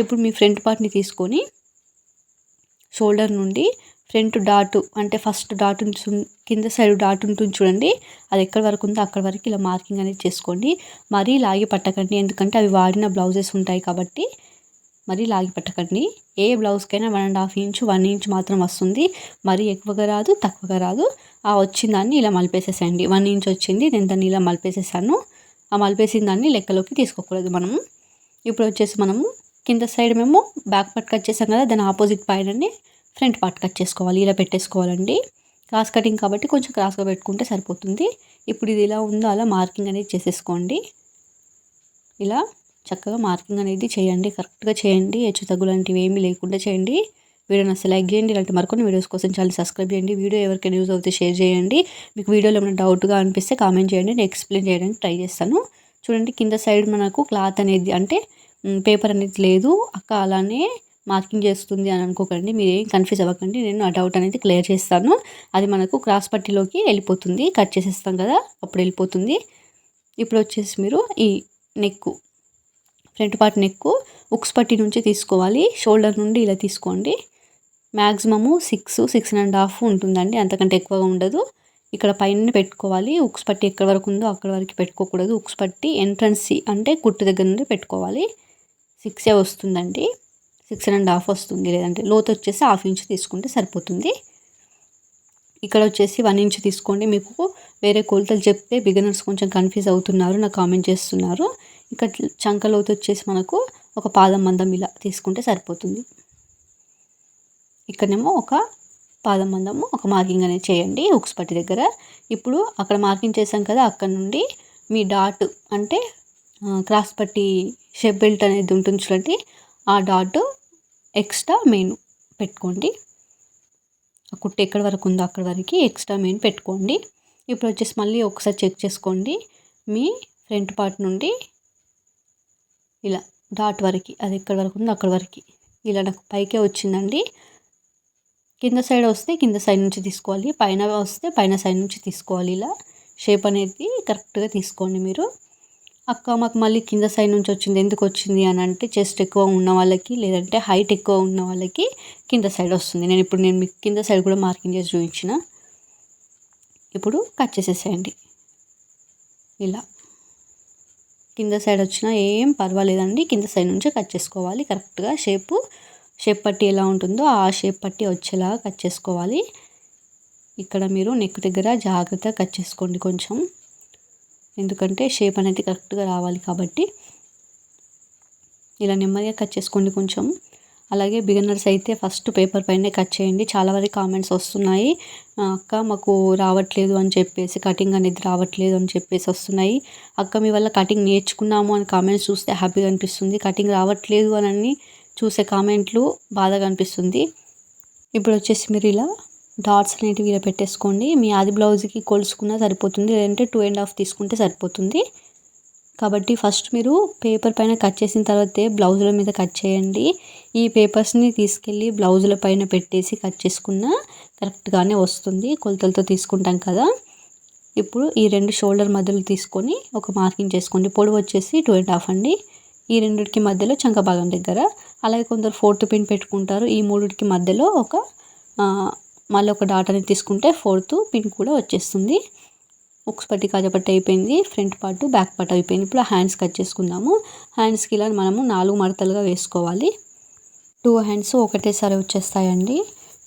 ఇప్పుడు మీ ఫ్రంట్ పార్ట్ని తీసుకొని షోల్డర్ నుండి ఫ్రంట్ డాట్ అంటే ఫస్ట్ డాట్ కింద సైడ్ డాట్ ఉంటుంది చూడండి. అది ఎక్కడి వరకు ఉందో అక్కడి వరకు ఇలా మార్కింగ్ అనేది చేసుకోండి. మరీ లాగి పట్టకండి. ఎందుకంటే అవి వాడిన బ్లౌజెస్ ఉంటాయి కాబట్టి మరీ లాగి పట్టకండి. ఏ బ్లౌజ్కైనా one and half inch one inch మాత్రం వస్తుంది. మరీ ఎక్కువగా రాదు తక్కువగా రాదు. ఆ వచ్చిన దాన్ని ఇలా మలిపేసేసేయండి. వన్ ఇంచ్ వచ్చింది నేను దాన్ని ఇలా మలిపేసేసాను. ఆ మలిపేసిన దాన్ని లెక్కలోకి తీసుకోకూడదు మనము. ఇప్పుడు వచ్చేసి మనము కింద సైడ్ మేము బ్యాక్ పార్ట్ కట్ చేసాం కదా దాని ఆపోజిట్ పైనని ఫ్రంట్ పార్ట్ కట్ చేసుకోవాలి ఇలా పెట్టేసుకోవాలండి. క్రాస్ కటింగ్ కాబట్టి కొంచెం క్రాస్గా పెట్టుకుంటే సరిపోతుంది. ఇప్పుడు ఇది ఇలా ఉందో అలా మార్కింగ్ అనేది చేసేసుకోండి. ఇలా చక్కగా మార్కింగ్ అనేది చేయండి కరెక్ట్గా చేయండి హెచ్చు తగ్గు లాంటివి ఏమీ లేకుండా చేయండి. వీడియోని అసలు లైక్ చేయండి ఇలాంటి మరికొన్ని వీడియోస్ కోసం చాలా సబ్స్క్రైబ్ చేయండి. వీడియో ఎవరికైనా యూజ్ అవుతే షేర్ చేయండి. మీకు వీడియోలో ఏమైనా డౌట్గా అనిపిస్తే కామెంట్ చేయండి నేను ఎక్స్ప్లెయిన్ చేయడానికి ట్రై చేస్తాను. చూడండి కింద సైడ్ మనకు క్లాత్ అనేది అంటే పేపర్ అనేది లేదు. అక్క అలానే మార్కింగ్ చేస్తుంది అని అనుకోకండి. మీరు ఏం కన్ఫ్యూజ్ అవ్వకండి. నేను ఆ డౌట్ అనేది క్లియర్ చేస్తాను. అది మనకు క్రాస్ పట్టీలోకి వెళ్ళిపోతుంది. కట్ చేసేస్తాం కదా అప్పుడు వెళ్ళిపోతుంది. ఇప్పుడు వచ్చేసి మీరు ఈ నెక్కు ఫ్రంట్ పార్ట్ నెక్కు ఉక్స్ పట్టి నుంచి తీసుకోవాలి. షోల్డర్ నుండి ఇలా తీసుకోండి. Maximum six six and half ఉంటుందండి. అంతకంటే ఎక్కువగా ఉండదు. ఇక్కడ పైన పెట్టుకోవాలి. ఉక్స్ పట్టి ఎక్కడ వరకు ఉందో అక్కడ వరకు పెట్టుకోకూడదు. ఉక్స్ పట్టి ఎంట్రన్స్ అంటే కుట్టు దగ్గర నుండి పెట్టుకోవాలి. సిక్సే వస్తుందండి. సిక్స్ అండ్ హాఫ్ వస్తుంది లేదంటే లోత్ వచ్చేసి హాఫ్ ఇంచ్ తీసుకుంటే సరిపోతుంది. ఇక్కడ వచ్చేసి వన్ ఇంచ్ తీసుకోండి. మీకు వేరే కొలతలు చెప్తే బిగినర్స్ కొంచెం కన్ఫ్యూజ్ అవుతున్నారు నాకు కామెంట్ చేస్తున్నారు. ఇక్కడ చంక లోతు వచ్చేసి మనకు ఒక పాదం మందం ఇలా తీసుకుంటే సరిపోతుంది. ఇక్కడనేమో ఒక పాదం మందము ఒక మార్కింగ్ అనేది చేయండి హుక్స్ పట్టి దగ్గర. ఇప్పుడు అక్కడ మార్కింగ్ చేసాం కదా అక్కడ నుండి మీ డాట్ అంటే క్రాస్ పట్టి షెప్ బెల్ట్ అనేది ఉంటుంది చూడండి. ఆ డాట్ ఎక్స్ట్రా మెయిన్ పెట్టుకోండి. ఆ కుట్టు ఎక్కడి వరకు ఉందో అక్కడి వరకు ఎక్స్ట్రా మెయిన్ పెట్టుకోండి. ఇప్పుడు వచ్చేసి మళ్ళీ ఒకసారి చెక్ చేసుకోండి. మీ ఫ్రంట్ పార్ట్ నుండి ఇలా డాట్ వరకు అది ఎక్కడి వరకు ఉందో అక్కడి వరకు. ఇలా నాకు పైకే వచ్చిందండి. కింద సైడ్ వస్తే కింద సైడ్ నుంచి తీసుకోవాలి. పైన వస్తే పైన సైడ్ నుంచి తీసుకోవాలి. ఇలా షేప్ అనేది కరెక్ట్గా తీసుకోండి మీరు. అక్క మాకు మళ్ళీ కింద సైడ్ నుంచి వచ్చింది. ఎందుకు వచ్చింది అని అంటే చెస్ట్ ఎక్కువ ఉన్న వాళ్ళకి లేదంటే హైట్ ఎక్కువ ఉన్న వాళ్ళకి కింద సైడ్ వస్తుంది. నేను ఇప్పుడు నేను మీకు కింద సైడ్ కూడా మార్కింగ్ చేసి చూపించిన. ఇప్పుడు కట్ చేసేసేయండి. ఇలా. కింద సైడ్ వచ్చినా ఏం పర్వాలేదండి. కింద సైడ్ నుంచే కట్ చేసుకోవాలి. కరెక్ట్గా షేపు షేప్ పట్టి ఎలా ఉంటుందో ఆ షేప్ పట్టి వచ్చేలా కట్ చేసుకోవాలి. ఇక్కడ మీరు నెక్ దగ్గర జాగ్రత్తగా కట్ చేసుకోండి కొంచెం. ఎందుకంటే షేప్ అనేది కరెక్ట్గా రావాలి కాబట్టి ఇలా నెమ్మదిగా కట్ చేసుకోండి కొంచెం. అలాగే బిగినర్స్ అయితే ఫస్ట్ పేపర్ పైనే కట్ చేయండి. చాలా వరకు కామెంట్స్ వస్తున్నాయి. అక్క మాకు రావట్లేదు అని చెప్పేసి కటింగ్ అనేది రావట్లేదు అని చెప్పేసి వస్తున్నాయి. అక్క మీ వల్ల కటింగ్ నేర్చుకున్నాము అని కామెంట్స్ చూస్తే హ్యాపీగా అనిపిస్తుంది. కటింగ్ రావట్లేదు అని చూసే కామెంట్లు బాధగా అనిపిస్తుంది. ఇప్పుడు వచ్చేసి మీరు ఇలా డాట్స్ అనేటివి ఇలా పెట్టేసుకోండి. మీ ఆది బ్లౌజ్కి కొలుసుకున్నా సరిపోతుంది. లేదంటే టూ అండ్ హాఫ్ తీసుకుంటే సరిపోతుంది. కాబట్టి ఫస్ట్ మీరు పేపర్ పైన కట్ చేసిన తర్వాతే బ్లౌజుల మీద కట్ చేయండి. ఈ పేపర్స్ని తీసుకెళ్ళి బ్లౌజుల పైన పెట్టేసి కట్ చేసుకున్న కరెక్ట్గానే వస్తుంది. కొలతలతో తీసుకుంటాం కదా. ఇప్పుడు ఈ రెండు షోల్డర్ మధ్యలో తీసుకొని ఒక మార్కింగ్ చేసుకోండి. పొడవు వచ్చేసి టూ అండ్ హాఫ్ అండి. ఈ రెండిటికి మధ్యలో చంక భాగం దగ్గర. అలాగే కొందరు ఫోర్త్ పిన్ పెట్టుకుంటారు. ఈ మూడిటికి మధ్యలో ఒక మళ్ళీ ఒక డాట్ అనేది తీసుకుంటే ఫోర్త్ పిన్ కూడా వచ్చేస్తుంది. ఉక్స్ పట్టి కాజపట్టి అయిపోయింది ఫ్రంట్ పార్ట్ బ్యాక్ పార్ట్ అయిపోయింది. ఇప్పుడు హ్యాండ్స్ కట్ చేసుకుందాము. హ్యాండ్స్కి ఇలా మనము నాలుగు మడతలుగా వేసుకోవాలి. టూ హ్యాండ్స్ ఒకటేసారి వచ్చేస్తాయండి.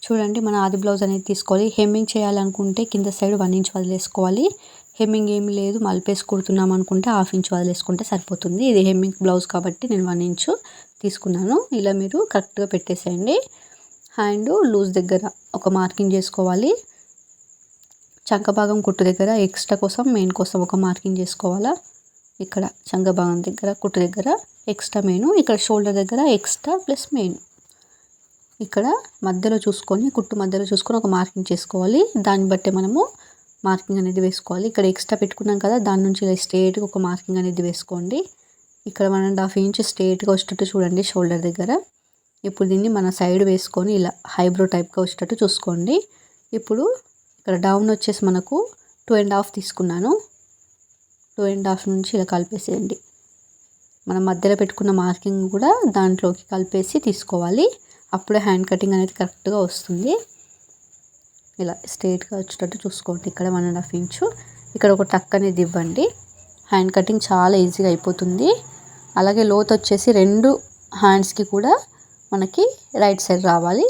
చూడండి మన ఆది బ్లౌజ్ అనేది తీసుకోవాలి. హెమ్మింగ్ చేయాలనుకుంటే కింద సైడ్ వన్ ఇంచ్ వదిలేసుకోవాలి. హెమ్మింగ్ ఏమి లేదు మలిపేసి కుడుతున్నాం అనుకుంటే హాఫ్ ఇంచ్ వదిలేసుకుంటే సరిపోతుంది. ఇది హెమ్మింగ్ బ్లౌజ్ కాబట్టి నేను వన్ ఇంచు తీసుకున్నాను. ఇలా మీరు కరెక్ట్గా పెట్టేసేయండి. హ్యాండ్ లూజ్ దగ్గర ఒక మార్కింగ్ చేసుకోవాలి. చంక భాగం కుట్టు దగ్గర ఎక్స్ట్రా కోసం మెయిన్ కోసం ఒక మార్కింగ్ చేసుకోవాలా? ఇక్కడ చంక భాగం దగ్గర కుట్టు దగ్గర ఎక్స్ట్రా మెయిన్ ఇక్కడ షోల్డర్ దగ్గర ఎక్స్ట్రా ప్లస్ మెయిన్. ఇక్కడ మధ్యలో చూసుకొని కుట్టు మధ్యలో చూసుకొని ఒక మార్కింగ్ చేసుకోవాలి. దాన్ని బట్టి మనము మార్కింగ్ అనేది వేసుకోవాలి. ఇక్కడ ఎక్స్ట్రా పెట్టుకున్నాం కదా దాని నుంచి ఇలా స్ట్రేట్గా ఒక మార్కింగ్ అనేది వేసుకోండి. ఇక్కడ వన్ అండ్ హాఫ్ ఇంచ్ స్ట్రేట్గా వచ్చేటట్టు చూడండి షోల్డర్ దగ్గర. ఇప్పుడు దీన్ని మన సైడ్ వేసుకొని ఇలా హైబ్రో టైప్గా వచ్చేటట్టు చూసుకోండి. ఇప్పుడు ఇక్కడ డౌన్ వచ్చేసి మనకు టూ అండ్ హాఫ్ తీసుకున్నాను. టూ అండ్ హాఫ్ నుంచి ఇలా కలిపేసేయండి. మనం మధ్యలో పెట్టుకున్న మార్కింగ్ కూడా దాంట్లోకి కలిపేసి తీసుకోవాలి. అప్పుడే హ్యాండ్ కటింగ్ అనేది కరెక్ట్గా వస్తుంది. ఇలా స్ట్రేట్గా వచ్చేటట్టు చూసుకోండి. ఇక్కడ వన్ అండ్ హాఫ్ ఇంచు. ఇక్కడ ఒక టక్ అనేది ఇవ్వండి. హ్యాండ్ కటింగ్ చాలా ఈజీగా అయిపోతుంది. అలాగే లోత్ వచ్చేసి రెండు హ్యాండ్స్కి కూడా మనకి రైట్ సైడ్ రావాలి.